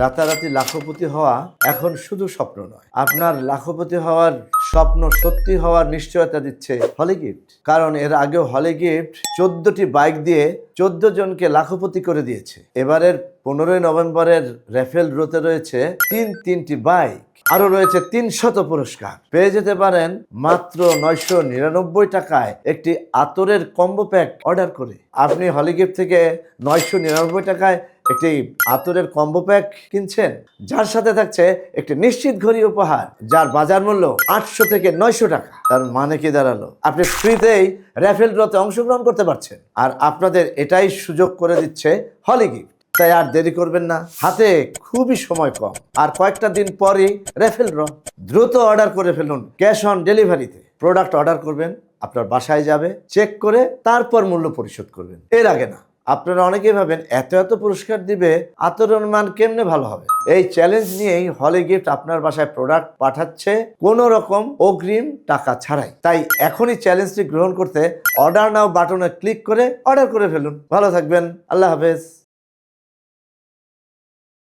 রাতারাতি লাখপতি হওয়া এখন শুধু স্বপ্ন নয়। আপনার লাখপতি হওয়ার স্বপ্ন সত্যি হওয়ার নিশ্চয়তা দিচ্ছে হলি গিফট। কারণ এর আগেও হলি গিফট চোদ্দটি বাইক দিয়ে চোদ্দ জনকে লাখপতি করে দিয়েছে। এবারের পনেরোই নভেম্বরের রেফেল রোতে রয়েছে তিন তিনটি বাইক। আরও রয়েছে তিনশত পুরস্কার। পেয়ে যেতে পারেন মাত্র নয়শো নিরানব্বই টাকায় একটি আতরের কম্বো প্যাক অর্ডার করে। আপনি হলিগিফট থেকে নয়শো নিরানব্বই টাকায় একটি আতরের কম্বো প্যাক কিনছেন, যার সাথে থাকছে একটি নিশ্চিত ঘড়ি উপহার, যার বাজার মূল্য আটশো থেকে নয়শো টাকা। তার মানে কি দাঁড়াল? আপনি ফ্রিতেই র্যাফেল ড্রতে অংশগ্রহণ করতে পারছেন। আর আপনাদের এটাই সুযোগ করে দিচ্ছে হলিগিফট তাই আর দেরি করবেন না। হাতে খুবই সময় কম। আর কয়েকটা দিন পরেই রেফেল ড্র। দ্রুত অর্ডার করে ফেলুন ক্যাশ অন ডেলিভারিতে। প্রোডাক্ট অর্ডার করবেন, আপনার বাসায় যাবে, চেক করে তারপর মূল্য পরিশোধ করবেন। এর আগে না। আপনারা অনেকেই ভাবেন, এত এত পুরস্কার দিবে আতরণ মান কেমনে ভালো হবে? এই চ্যালেঞ্জ নিয়েই হলে গিফট আপনার বাসায় প্রোডাক্ট পাঠাচ্ছে কোনো রকম অগ্রিম টাকা ছাড়াই। তাই এখনই চ্যালেঞ্জটি গ্রহণ করতে অর্ডার নাও বাটনে ক্লিক করে অর্ডার করে ফেলুন। ভালো থাকবেন। আল্লাহ হাফেজ।